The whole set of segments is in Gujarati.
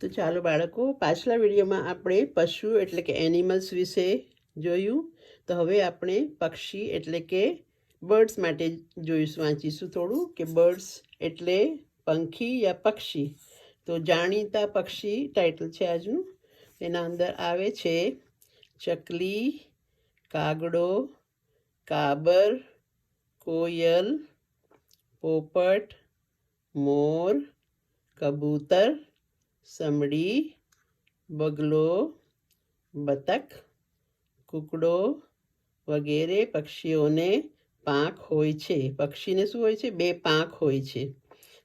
તો ચાલો બાળકો, પાછલા વિડીયોમાં આપણે પશુ એટલે કે એનિમલ્સ વિશે જોયું. તો હવે આપણે પક્ષી એટલે કે બર્ડ્સ માટે જોઈશું, વાંચીશું થોડું કે બર્ડ્સ એટલે પંખી યા પક્ષી. તો જાણીતા પક્ષી ટાઇટલ છે આજનું. એના અંદર આવે છે ચકલી, કાગડો, કાબર, કોયલ, પોપટ, મોર, કબૂતર સમડી, બગલો, બતક, કૂકડો વગેરે પક્ષીઓને પાંખ હોય છે. પક્ષીને શું હોય છે? બે પાંખ હોય છે.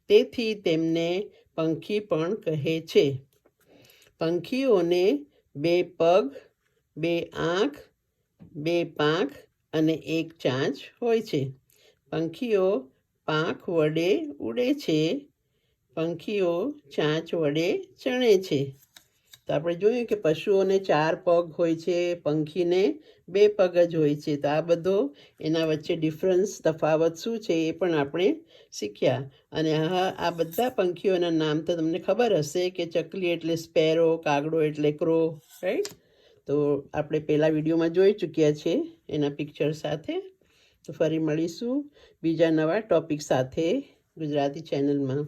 તેથી તેમને પંખી પણ કહે છે. પંખીઓને બે પગ, બે આંખ, બે પાંખ અને એક ચાંચ હોય છે. પંખીઓ પાંખ વડે ઉડે છે. પંખીઓ ચાંચ વડે ચણે છે. તો આપણે જોયું કે પશુઓને ચાર પગ હોય છે, પંખીને બે પગ જ હોય છે. તો આ બધો એના વચ્ચે ડિફરન્સ તફાવત શું છે એ પણ આપણે શીખ્યા. અને હા આ બધા પંખીઓના નામ તો તમને ખબર હશે કે ચકલી એટલે સ્પેરો કાગડો એટલે ક્રો રાઈટ તો આપણે પહેલાં વિડીયોમાં જોઈ ચૂક્યા છે એના પિક્ચર સાથે. તો ફરી મળીશું બીજા નવા ટોપિક સાથે ગુજરાતી ચેનલમાં